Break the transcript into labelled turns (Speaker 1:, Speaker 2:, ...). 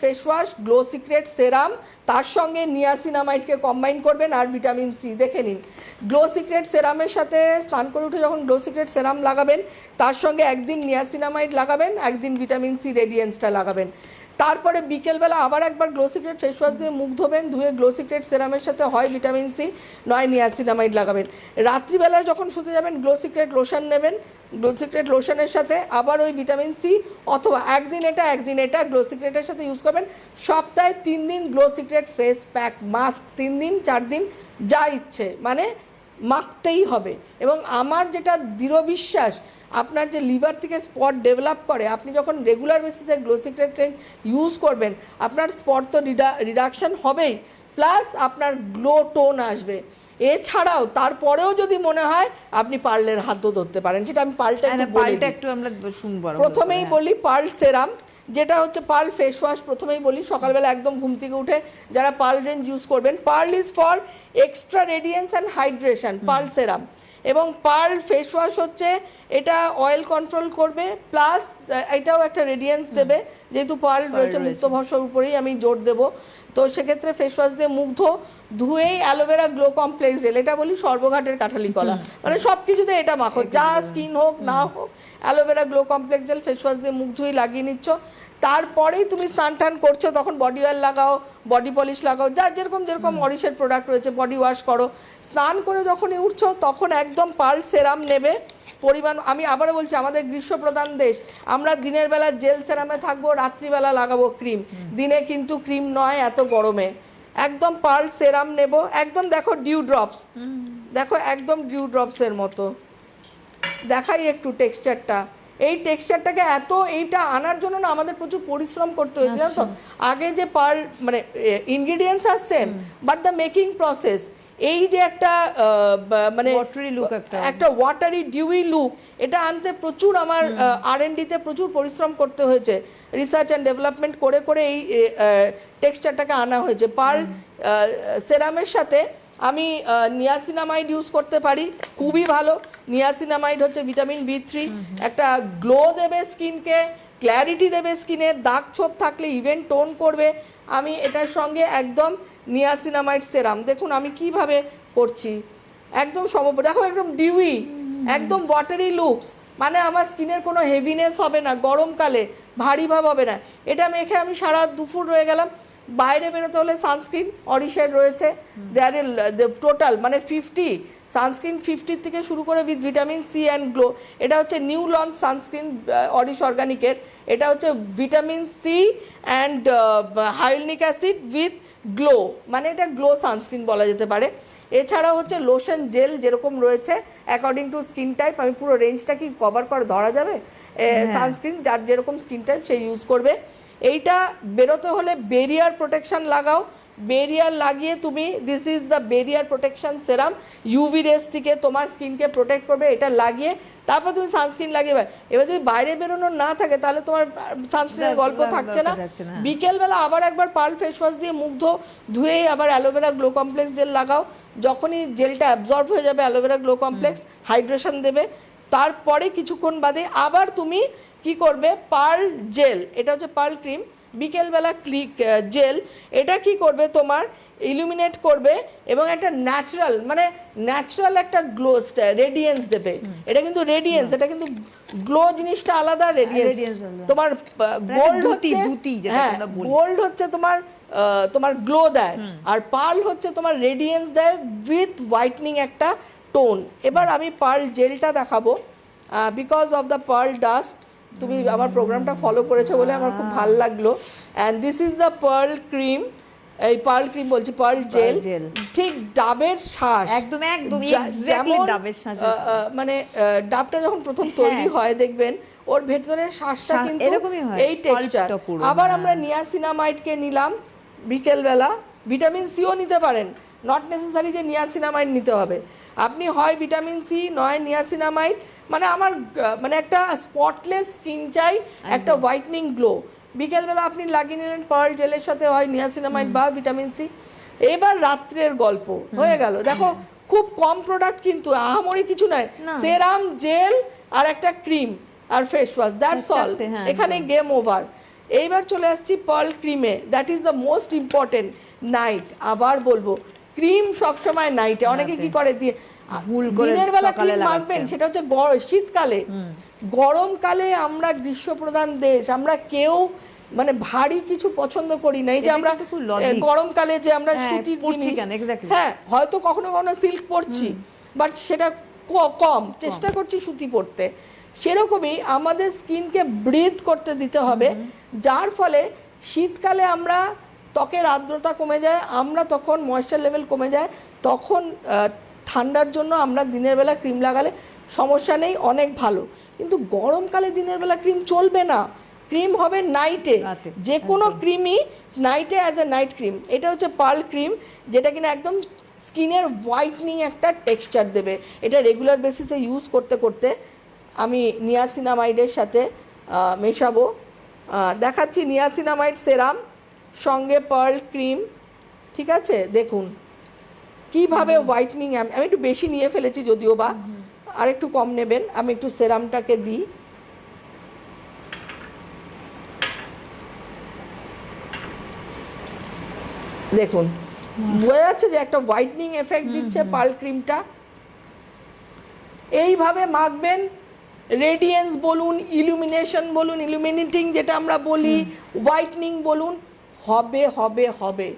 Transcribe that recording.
Speaker 1: Face wash glow secret serum তার সঙ্গে নিয়াসিনামাইডকে combine করবেন আর ভিটামিন সি দেখে নিন। গ্লো সিক্রেট সেরামের সাথে স্নান করে উঠে যখন গ্লো সিক্রেট সেরাম লাগাবেন, তার সঙ্গে একদিন নিয়াসিনামাইড লাগাবেন, একদিন ভিটামিন সি রেডিয়েন্সটা লাগাবেন। তারপরে বিকেলবেলা আবার একবার গ্লো সিক্রেট ফেস ওয়াশ দিয়ে মুখ ধোবেন, ধুয়ে গ্লো সিক্রেট সেরামের সাথে হয় ভিটামিন সি নয় নিয়াসিনামাইড লাগাবেন। রাত্রিবেলায় যখন শুতে যাবেন গ্লো সিক্রেট লোশন নেবেন। গ্লো সিক্রেট লোশনের সাথে আবার ওই ভিটামিন সি অথবা একদিন এটা একদিন এটা গ্লো সিক্রেটের সাথে ইউজ করবেন। সপ্তাহে তিন দিন glow secret face pack mask তিন দিন, চার দিন, যা ইচ্ছে। মানে মাখতেই হবে। এবং আমার যেটা দৃঢ় বিশ্বাস আপনার যে লিভার থেকে স্পট ডেভেলপ করে আপনি যখন রেগুলার বেসিসে গ্লো সিক্রেট রেঞ্জ ইউজ করবেন আপনার স্পট তো রিডাকশন হবেই প্লাস আপনার গ্লো টোন আসবে। এছাড়াও তারপরেও যদি মনে হয় আপনি পার্লের হাতও ধরতে পারেন সেটা আমি পাল্টা
Speaker 2: হ্যাঁ, পাল্টা একটু আমরা শুনব
Speaker 1: প্রথমেই
Speaker 2: হ্যাঁ।
Speaker 1: বলি পার্ল সেরাম যেটা হচ্ছে পার্ল ফেস ওয়াশ প্রথমেই বলি সকালবেলা একদম ঘুম থেকে উঠে যারা পার্ল রেঞ্জ ইউজ করবেন pearl is for extra radiance and hydration pearl serum এবং পার্ল ফেস ওয়াশ হচ্ছে এটা অয়েল কন্ট্রোল করবে প্লাস এটাও একটা রেডিয়েন্স দেবে যেহেতু পার্ল রয়েছে মুক্ত ভস্যর উপরেই আমি জোর দেব। তো সেক্ষেত্রে ফেস ওয়াশ দিয়ে মুগ্ধ ধুয়েই aloe vera glow complex gel এটা বলি সর্বঘাটের কাঠালি কলা। মানে সব কিছুতে এটা মাখো যা স্কিন হোক না হোক aloe vera glow complex gel face wash দিয়ে মুখ ধুয়ে লাগিয়ে নিচ্ছ। তারপরেই তুমি স্নান টান করছ তখন বডি অয়েল লাগাও বডি পলিশ লাগাও যা যেরকম যেরকম অরিশের প্রোডাক্ট রয়েছে বডি ওয়াশ করো। স্নান করে যখনই উঠছো তখন একদম পাল সেরাম নেবে। পরিমাণ আমি আবারও বলছি আমাদের গ্রীষ্মপ্রধান দেশ আমরা দিনের বেলা জেল সেরামে থাকব রাত্রিবেলা লাগাবো ক্রিম দিনে কিন্তু ক্রিম নয় এত গরমে। একদম পাল সেরাম নেব একদম দেখো ডিউ ড্রপস দেখো একদম ডিউ ড্রপসের মতো। দেখাই একটু টেক্সচারটা এই টেক্সচারটাকে এত এইটা আনার জন্য না আমাদের প্রচুর পরিশ্রম করতে হয়েছে জানো তো? আগে যে পার্ল মানে ingredients R same but the making process এই যে একটা মানে
Speaker 2: একটা।
Speaker 1: একটা ওয়াটারি ডিউই লুক এটা আনতে প্রচুর আমার আর এন ডিতে প্রচুর পরিশ্রম করতে হয়েছে। রিসার্চ অ্যান্ড ডেভেলপমেন্ট করে করে এই টেক্সচারটাকে আনা হয়েছে। পার্ল সেরামের সাথে আমি নিয়াসিনামাইড ইউজ করতে পারি খুবই ভালো। নিয়াসিনামাইড হচ্ছে ভিটামিন বি থ্রি একটা গ্লো দেবে স্কিনকে ক্ল্যারিটি দেবে স্কিনের দাগ ছোপ থাকলে ইভেন টোন করবে। আমি এটার সঙ্গে একদম নিয়াসিনামাইড সেরাম দেখুন আমি কীভাবে করছি। একদম সম দেখো একদম ডিউই একদম ওয়াটারি লুকস মানে আমার স্কিনের কোনো হেভিনেস হবে না গরমকালে ভারী ভাব হবে না। এটা মেখে আমি সারা দুপুর রয়ে গেলাম। বাইরে বেরোতে হলে সানস্ক্রিন অরিশের রয়েছে। দেয়ার টোটাল মানে ফিফটি সানস্ক্রিন ফিফটির থেকে শুরু করে with vitamin C and glow এটা হচ্ছে নিউ লঞ্চ সানস্ক্রিন অরিশ অর্গানিকের এটা হচ্ছে vitamin C and hyaluronic acid with glow মানে এটা গ্লো সানস্ক্রিন বলা যেতে পারে। এছাড়া হচ্ছে লোশন জেল যেরকম রয়েছে অ্যাকর্ডিং টু স্কিন টাইপ আমি পুরো রেঞ্জটা কি কভার করে ধরা যাবে? সানস্ক্রিন যার যেরকম স্কিন টাইপ সে ইউজ করবে। এইটা বেরোতে হলে বেরিয়ার প্রোটেকশন লাগাও। বেরিয়ার লাগিয়ে তুমি this is the barrier protection serum UV rays থেকে তোমার স্কিনকে প্রোটেক্ট করবে এটা লাগিয়ে তারপর তুমি সানস্ক্রিন লাগিয়ে বের- এবার যদি বাইরে বেরোনোর না থাকে তাহলে তোমার সানস্ক্রিনের গল্প থাকছে না। বিকেলবেলা আবার একবার পার্ল ফেস ওয়াশ দিয়ে মুগ্ধ ধুয়েই আবার অ্যালোভেরা গ্লো কমপ্লেক্স জেল লাগাও। যখনই জেলটা অ্যাবজর্ব হয়ে যাবে অ্যালোভেরা গ্লো কমপ্লেক্স হাইড্রেশন দেবে। তারপরে কিছুক্ষণ বাদে আবার তুমি কি করবে? পার্ল জেল এটা হচ্ছে পার্ল ক্রিম বিকেলবেলা ক্লিক জেল এটা কি করবে তোমার? ইলুমিনেট করবে এবং একটা ন্যাচারাল মানে ন্যাচারাল একটা গ্লো রেডিয়েন্স দেবে। এটা কিন্তু রেডিয়েন্স এটা কিন্তু গ্লো জিনিসটা আলাদা রেডিয়েন্স তোমার গোল্ড
Speaker 2: দ্যুতি,
Speaker 1: হচ্ছে হ্যাঁ গোল্ড হচ্ছে তোমার তোমার গ্লো দেয়। আর পার্ল হচ্ছে তোমার রেডিয়েন্স দেয় উইথ হোয়াইটনিং একটা টোন এবার আমি পার্ল জেলটা দেখাবো because of the pearl dust তুমি আমার প্রোগ্রামটা ফলো করেছ বলে আমার খুব ভালো লাগল। And this is the pearl cream এই পার্ল ক্রিম বলছি পার্ল জেল ঠিক ডাবের শ্বাস।
Speaker 2: একদম, একদম,
Speaker 1: যেমন,
Speaker 2: ডাবের
Speaker 1: মানে ডাবটা যখন প্রথম তৈরি
Speaker 2: হ্যাঁ।
Speaker 1: হয় দেখবেন ওর ভেতরের শ্বাসটা কিন্তু
Speaker 2: এরকমই হয়,
Speaker 1: এই টেক্সচার আবার
Speaker 2: হ্যাঁ।
Speaker 1: আমরা নিয়াসিনামাইডকে নিলাম বিকেলবেলা। ভিটামিন সিও নিতে পারেন। নট নেসেসারি যে নিয়াসিনামাইড নিতে হবে। আপনি হয় ভিটামিন সি নয় নিয়াসিনামাইড মানে আমার মানে একটা স্পটলেস স্কিন চাই একটা হোয়াইটনিং গ্লো বিকেলবেলা আপনি লাগিয়ে নিলেন পার্ল জেলের সাথে হয় নিয়াসিনামাইড বা ভিটামিন সি এবার রাত্রের গল্প হয়ে গেল। দেখো খুব কম প্রোডাক্ট কিন্তু আহামরি কিছু নয় সেরাম জেল আর একটা ক্রিম আর ফেস ওয়াশ দ্যাটস অল এখানে গেম ওভার এইবার চলে আসছি pearl ক্রিমে that is the most important night আবার বলব ক্রিম সবসময় নাইটে অনেকে কি করে দিয়ে
Speaker 2: ভুল করে
Speaker 1: দিনের বেলা ক্রিম মাখবেন সেটা হচ্ছে গর- শীতকালে। গরমকালে আমরা গ্রীষ্মপ্রধান দেশ আমরা কেউ মানে ভারী কিছু পছন্দ করি না। এই যে আমরা গরমকালে যে আমরা
Speaker 2: হ্যাঁ,
Speaker 1: সুতির জিনিস হ্যাঁ হয়তো কখনো কখনো সিল্ক পরছি বাট সেটা কম। চেষ্টা করছি সুতি পরতে। সেরকমই আমাদের স্কিনকে ব্রিথ করতে দিতে হবে যার ফলে শীতকালে আমরা ত্বকের আর্দ্রতা কমে যায় আমরা তখন ময়েশ্চার লেভেল কমে যায় তখন ঠান্ডার জন্য আমরা দিনের বেলা ক্রিম লাগালে সমস্যা নেই অনেক ভালো। কিন্তু গরমকালে দিনের বেলা ক্রিম চলবে না। ক্রিম হবে নাইটে যে কোনো ক্রিমই নাইটে অ্যাজ এ নাইট ক্রিম এটা হচ্ছে পার্ল ক্রিম যেটা কিনা একদম স্কিনের হোয়াইটনিং একটা টেক্সচার দেবে। এটা রেগুলার বেসিসে ইউজ করতে করতে আমি নিয়াসিনামাইডের সাথে মেশাবো। দেখাচ্ছি নিয়াসিনামাইড সেরাম সঙ্গে পার্ল ক্রিম ঠিক আছে? দেখুন কীভাবে হোয়াইটনিং আমি আমি একটু বেশি নিয়ে ফেলেছি যদিও বা আর একটু কম নেবেন। আমি একটু সেরামটাকে দিই। দেখুন বোঝা যাচ্ছে যে একটা হোয়াইটনিং এফেক্ট দিচ্ছে পার্ল ক্রিমটা এইভাবে মাখবেন রেডিয়েন্স বলুন ইলুমিনেশন বলুন ইলুমিনেটিং যেটা আমরা বলি হোয়াইটনিং বলুন হবে হবে হবে।